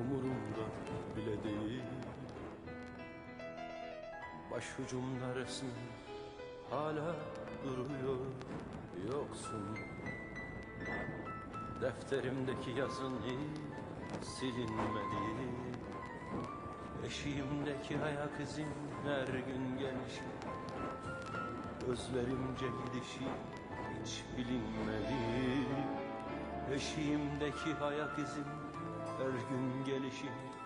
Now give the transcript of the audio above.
umurumda bile değil. Başucumda resmin hala duruyor yoksun. Defterimdeki yazın hiç silinmedi. Eşiğimdeki ayak izin her gün gelişi Özlerimce gidişi hiç bilinmedi. Eşiğimdeki ayak izin you.